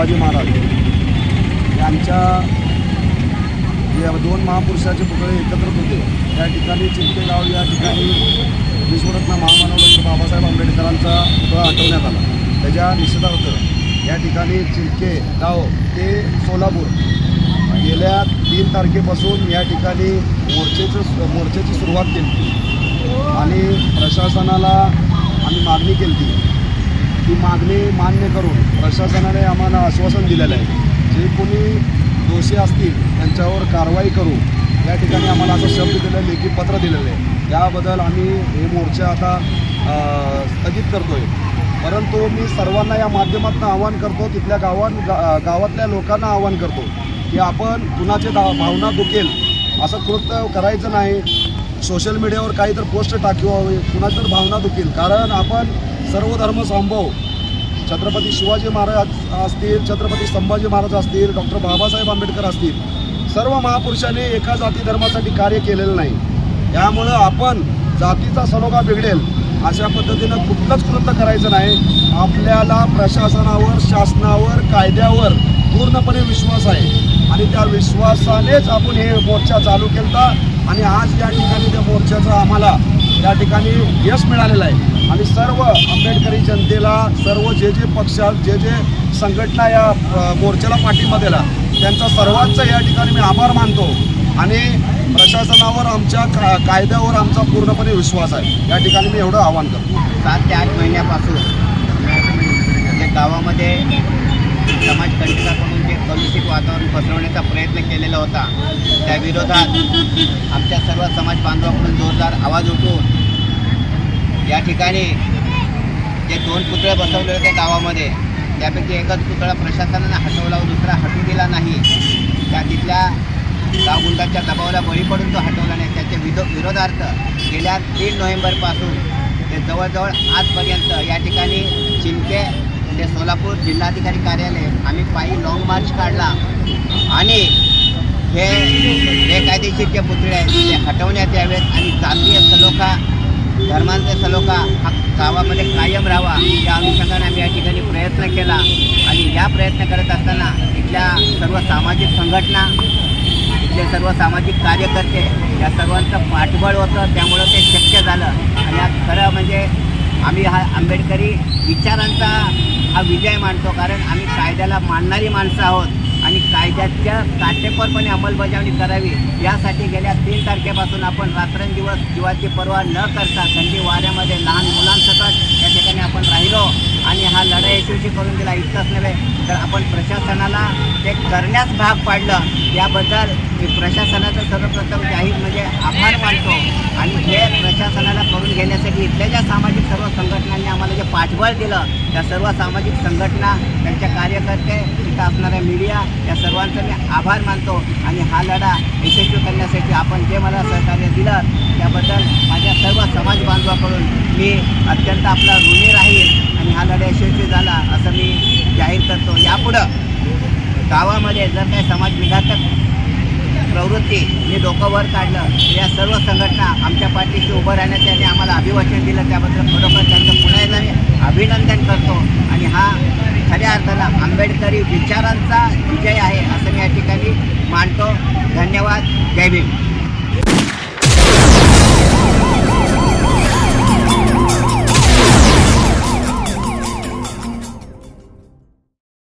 संभाजी महाराज. यांच्या या दोन महापुरुषाचे पुतळे एकत्र होते. त्या ठिकाणी चिंतेगाव या ठिकाणी विश्वरत्न महामानव बाबासाहेब आंबेडकरांचा पुतळा हटवण्यात आला. त्याच्या निषेधार्थ या ठिकाणी चिंके गाव ते सोलापूर गेल्या तीन तारखेपासून या ठिकाणी मोर्चेचं मोर्चेची सुरुवात केली. आणि प्रशासनाला आम्ही मागणी केली. ती मागणी मान्य करून प्रशासनाने आम्हाला आश्वासन दिलेलं आहे. जे कोणी दोषी असतील त्यांच्यावर कारवाई करू या ठिकाणी आम्हाला असं शब्द दिलं लेखी पत्र दिलेलं आहे. त्याबद्दल आम्ही हे मोर्चा आता स्थगित करतो आहे परंतु मी सर्वांना या माध्यमातून आवाहन करतो तिथल्या गावां गा गावातल्या लोकांना आवाहन करतो की आपण कुणाचे दा भावना दुखेल असं कृत्य करायचं नाही. सोशल मीडियावर काही तर पोस्ट टाकावी कुणाची तर भावना दुखील. कारण आपण सर्व धर्म संभव छत्रपती शिवाजी महाराज असतील छत्रपती संभाजी महाराज असतील डॉक्टर बाबासाहेब आंबेडकर असतील सर्व महापुरुषांनी एका जाती धर्मासाठी कार्य केलेलं नाही. त्यामुळं आपण जातीचा सलोखा बिघडेल अशा पद्धतीनं कुठलंच कृत्य करायचं नाही. आपल्याला प्रशासनावर शासनावर कायद्यावर पूर्णपणे विश्वास आहे. आणि त्या विश्वासानेच आपण हे मोर्चा चालू केलता. आणि आज या ठिकाणी त्या मोर्चाचं आम्हाला या ठिकाणी यश मिळालेलं आहे. आणि सर्व आंबेडकरी जनतेला सर्व जे जे पक्षात जे जे संघटना या मोर्चाला पाठिंबा दिला त्यांचा सर्वांचा या ठिकाणी मी आभार मानतो. आणि प्रशासनावर आमच्या का कायद्यावर आमचा पूर्णपणे विश्वास आहे. या ठिकाणी मी एवढं आव्हान करतो. सात ते आठ महिन्यापासून गावामध्ये समाजकंटकाकडून जे कलुषित वातावरण पसरवण्याचा प्रयत्न केलेला होता. त्या विरोधात आमच्या सर्व समाज बांधवाकडून जोरदार आवाज उठून या ठिकाणी जे दोन पुतळे बसवले होते गावामध्ये त्यापैकी एकच पुतळा प्रशासनाने हटवला व दुसरा हटू दिला नाही. त्या तिथल्या गावगुंडाच्या दबावाला बळी पडून तो हटवला नाही. त्याच्या विरो विरोधार्थ गेल्या तीन नोव्हेंबरपासून ते जवळजवळ आजपर्यंत या ठिकाणी चिमके ते सोलापूर जिल्हाधिकारी कार्यालय आम्ही काढला. आणि हे बेकायदेशीर जे पुतळे आहेत ते हटवण्यात यावेत आणि जातीय सलोखा धर्मांचा सलोखा हा गावामध्ये कायम राहावा. या अनुषंगाने आम्ही या ठिकाणी प्रयत्न केला आणि या प्रयत्न करत असताना इथल्या सर्व सामाजिक संघटना इथले सर्व सामाजिक कार्यकर्ते या सर्वांचं पाठबळ होतं. त्यामुळं ते शक्य झालं. आणि खरं म्हणजे आम्ही हा आंबेडकरी विचारांचा हा विजय मानतो कारण आम्ही कायद्याला मानणारी माणसं आहोत आणि कायद्याच्या काटेकोरपणे अंमलबजावणी करावी. यासाठी गेल्या तीन तारखेपासून आपण रात्रंदिवस जीवाची पर्वा न करता थंडी वाऱ्यामध्ये लहान मुलांसकट या ठिकाणी आपण राहिलो. आणि हा लढा यशस्वी करून दिला इतकंच नव्हे तर आपण प्रशासनाला करण्यास भाग पाडलं. याबद्दल मी प्रशासनाचं सर्वप्रथम जाहीर म्हणजे आभार मानतो. आणि हे प्रशासनाला करून घेण्यासाठी इथल्या ज्या सामाजिक सर्व संघटनांनी आम्हाला जे पाठबळ दिलं त्या सर्व सामाजिक संघटना त्यांच्या कार्यकर्ते तिथं असणाऱ्या मीडिया या सर्वांचं मी आभार मानतो. आणि हा लढा यशस्वी करण्यासाठी आपण जे मला सहकार्य दिलं त्याबद्दल माझ्या सर्व समाज बांधवाकडून मी अत्यंत आपला ऋणी राहील. आणि हा लढा यशस्वी झाला असं मी जाहीर करतो यापुढं गावामध्ये जर काही समाजविघातक प्रवृत्ती मी डोकं वर काढलं या सर्व संघटना आमच्या पाठीशी उभं राहण्याचे आणि आम्हाला अभिवाचन दिलं. त्याबद्दल खरोखर त्यांचं पुन्हा एकदा मी अभिनंदन करतो. आणि हा खऱ्या अर्थानं आंबेडकरी विचारांचा विजय आहे असं मी या ठिकाणी मानतो. धन्यवाद. जय भीम.